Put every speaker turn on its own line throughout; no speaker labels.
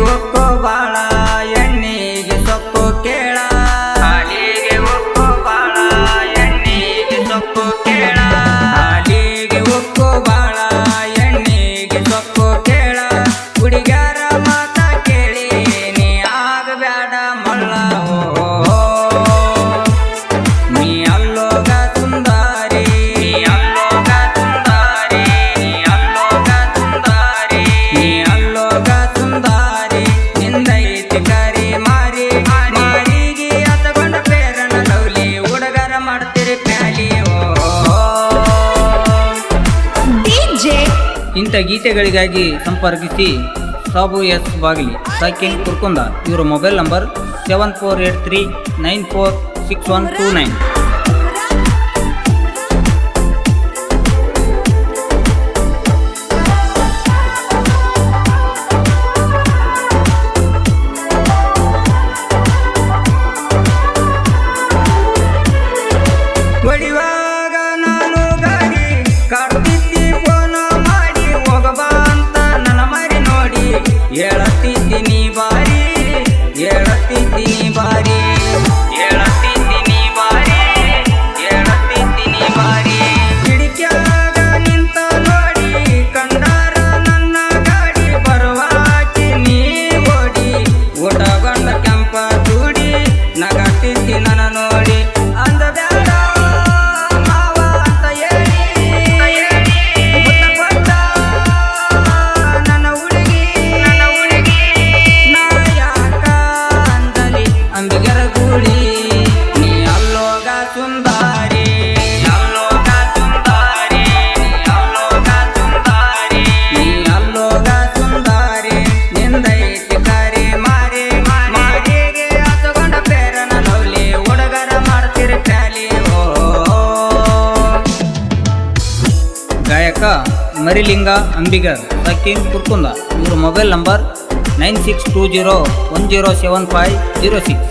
ಒಕ್ಕೋ ಬಾಳ. ಇಂಥ ಗೀತೆಗಳಿಗಾಗಿ ಸಂಪರ್ಕಿಸಿ ಸಾಬು ಎಸ್ ಬಾಗಿಲಿ ಸಾಕಿಂಗ್ ಕುರ್ಕುಂದ. ಇವರ mobile number seven four eight three nine four six one two nine ಪ್ರೀತಿ ನನ್ನ ನೋಡಿ ಅಕ್ಕ ಮರಿಲಿಂಗ, ಅಂಬಿಗರ್ ಸಕೀನ್ ಕುರ್ಕುಂದ. ಇವರು mobile number nine six two zero one zero seven five zero six.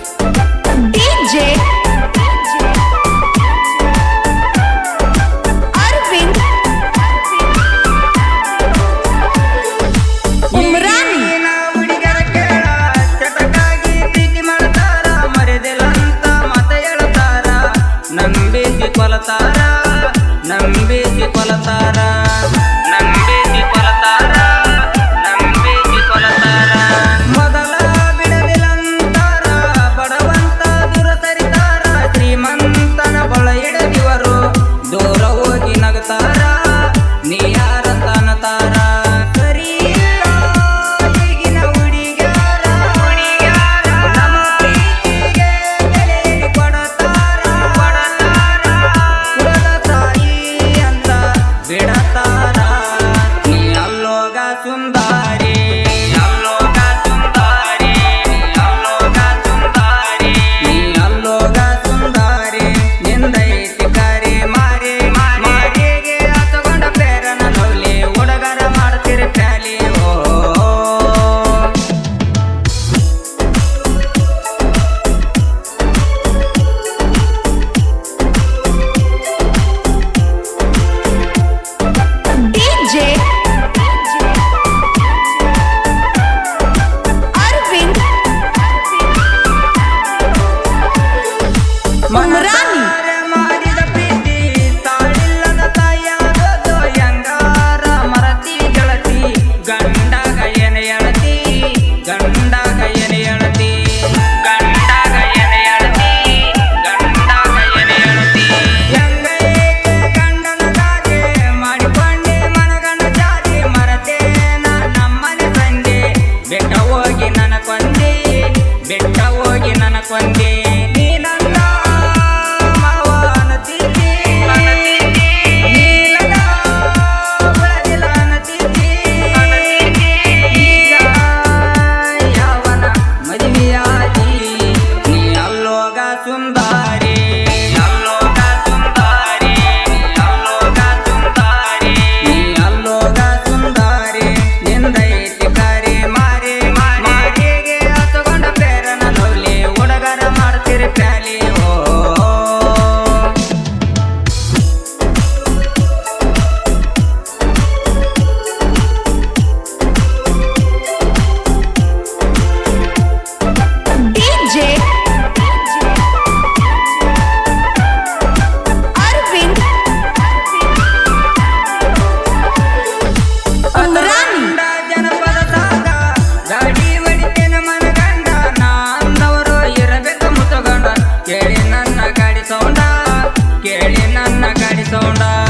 ಹೋಗಿ ನನಗೊಂದೇ ಬೆಟ್ಟ ಹೋಗಿ ನನಗೊಂದೇ சோனா